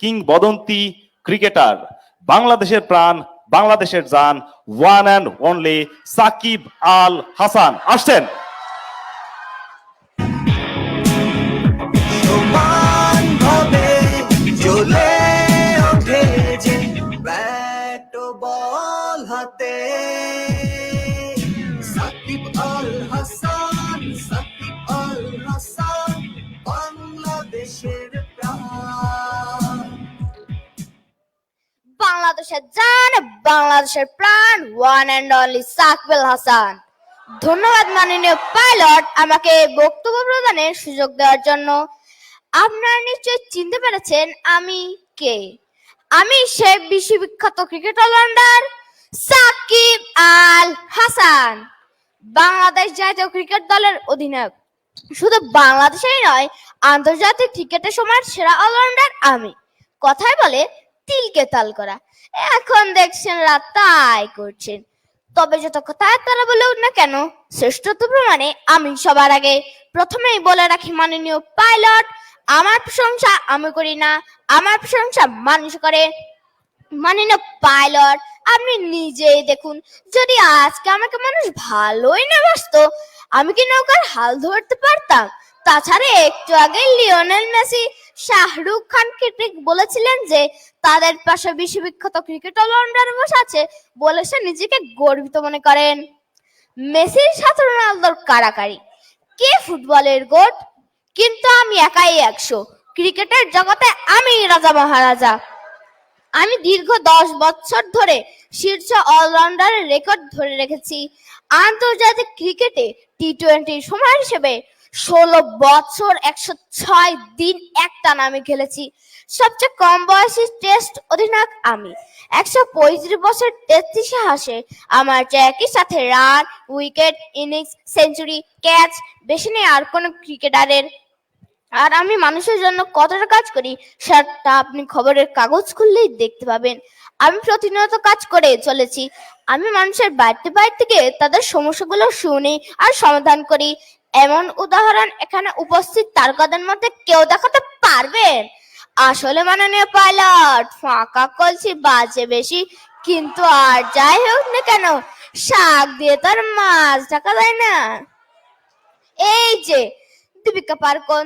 কিংবদন্তি ক্রিকেটার বাংলাদেশের প্রাণ বাংলাদেশের যান one and only Shakib Al Hasan. আসছেন। হাতে বাংলাদেশের জান, বাংলাদেশের প্রাণ ওয়ান অ্যান্ড অনলি সাকবেল হাসান। ধন্যবাদ মাননীয় পাইলট আমাকে বক্তব্য প্রদানের সুযোগ দেওয়ার জন্য। আপনারা নিশ্চয়ই চিনতে পেরেছেন আমি কে। আমি সে বিশ্ববিখ্যাত ক্রিকেট অলরাউন্ডার সাকিব আল হাসান, বাংলাদেশ জাতীয় ক্রিকেট দলের অধিনায়ক। শুধু বাংলাদেশেই নয়, আন্তর্জাতিক ক্রিকেটের সময় সেরা অলরাউন্ডার আমি। কথায় বলে তিলকে তাল করা। এখন দেখছেন তাই করছেন তবে যত কথা তারা বলেও না কেন, শ্রেষ্ঠত্ব প্রমাণে আমি সবার আগে প্রথমেই বলে রাখি মাননীয় পাইলট, আমার প্রশংসা আমি করি না, আমার প্রশংসা মানুষ করে। মাননীয় পাইলট, আপনি নিজেই দেখুন, যদি আজকে আমাকে মানুষ ভালোই না বাসতো, আমি কি নৌকার হাল ধরতে পারতাম? তাছাড়া একটু আগে Lionel Messi Shahrukh Khan cricket বলেছিলেন যে, তাদের পাশে বিশ্ববিখ্যাত ক্রিকেট অলরাউন্ডার বসে আছে বলে সে নিজেকে গর্বিত মনে করেন। মেসির সাথে রোনালদোর কারাকারি। কে ফুটবলের গোট? কিন্তু আমি একাই একশো। ক্রিকেটের জগতে আমি রাজা মহারাজা। আমি দীর্ঘ দশ বছর ধরে শীর্ষ অলরাউন্ডারের রেকর্ড ধরে রেখেছি। আন্তর্জাতিক ক্রিকেটে টি টোয়েন্টির সময় হিসেবে ষোলো বছর একশো ছয় দিন একটানা আমি খেলেছি। সবচেয়ে কম বয়সী টেস্ট অধিনায়ক আমি। একশো পঁয়ত্রিশ বছর তেত্রিশে হাসে। আমার একই সাথে run, wicket, innings, century, catch, বেশি নেই আর কোনো ক্রিকেটারের। আর আমি মানুষের জন্য কতটা কাজ করি, সেটা আপনি খবরের কাগজ খুললেই দেখতে পাবেন। আমি প্রতিনিয়ত কাজ করে চলেছি। আমি মানুষের বাড়িতে বাড়ি থেকে তাদের সমস্যাগুলো শুনি আর সমাধান করি। এমন উদাহরণ এখানে উপস্থিত তারকাদের মধ্যে কেউ দেখাতে পারবেন আসলে মাননীয় পাইলট, ফাঁকা কলসি বাজে বেশি, কিন্তু আর যাই হোক না কেন, শাক দিয়ে তার মাছ ঢাকা যায় না। এই যে, দীপিকা পারকন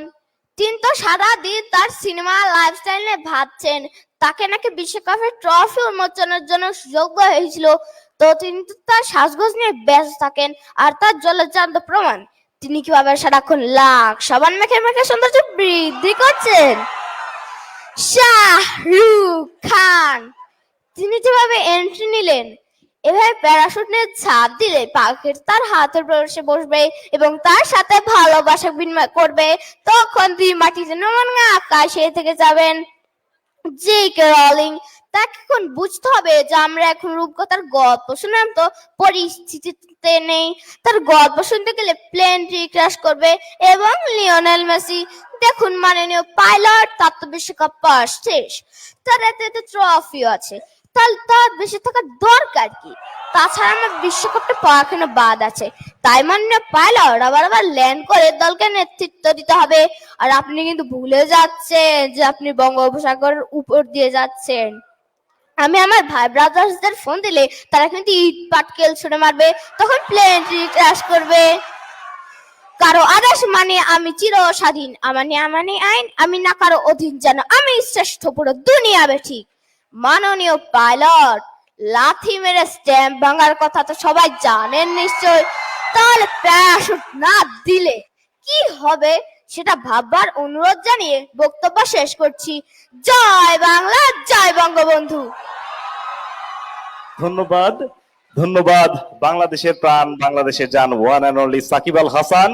তিনি তো সারা দিন তার সিনেমা লাইফস্টাইল নিয়ে ভাবছেন। তাকে নাকি বিশ্বকাপের ট্রফি উন্মোচনের জন্য সুযোগ দেওয়া হয়েছিল। তো তিনি তো তার সাজগোজ নিয়ে ব্যস্ত থাকেন, আর তার জলজান্ত প্রমাণ। তিনি কীভাবে সারাক্ষণ লাখ, সাবান মেখে মেখে সৌন্দর্য বৃদ্ধি করছেন? শাহরুখ খান, তিনি যেভাবে এন্ট্রি নিলেন, এভাবে প্যারাশুট নিয়ে ঝাঁপ দিলে পাখির তার হাতের প্রবেশে বসবে এবং তার সাথে ভালোবাসা বিনিময় করবে, তখন দুই মাটিতে নমন আকাশে থেকে যাবেন। জি, কে রলিং তাকে এখন বুঝতে হবে যে আমরা এখন রূপকথার গল্প শুনলাম তো, পরিস্থিতিতে নেই। তার গল্প শুনতে গেলে প্লেন ক্রাশ করবে এবং লিওনেল মেসি, দেখুন মাননীয় পাইলট, তার তো বিশ্বকাপ পাস শেষ। তার এতে তো ট্রফিও আছে। তাহলে তার বেশি থাকার দরকার কি? তাছাড়া আমার বিশ্বকাপটা পাওয়া কেন বাদ আছে। তাই মাননীয় পাইলট, আবার আবার ল্যান্ড করে দলকে নেতৃত্ব দিতে হবে। আর আপনি কিন্তু ভুলে যাচ্ছেন যে আপনি বঙ্গোপসাগরের উপর দিয়ে যাচ্ছেন। আমি আমার ভাই ব্রাদার্সদের ফোন দিলে তারা কিন্তু ইট পাটকেল ছুড়ে মারবে, তখন প্লেন ক্র্যাশ করবে। কারও আদেশ মানে আমি চির স্বাধীন আমার নিয়ে মানে আইন, আমি না কারও অধীন যেন, আমি শ্রেষ্ঠ পুরো দুনিয়া ঠিক মাননীয় পাইলট লাথি মেরে স্ট্যাম্প ভাঙার কথা তো সবাই জানেন নিশ্চয়। তাহলে প্যারাশুট না দিলে কি হবে? সেটা ভাববার অনুরোধ জানিয়ে বক্তব্য শেষ করছি। জয় বাংলা, জয় বঙ্গবন্ধু। ধন্যবাদ ধন্যবাদ বাংলাদেশের প্রাণ, বাংলাদেশের জান one and only Shakib Al Hasan.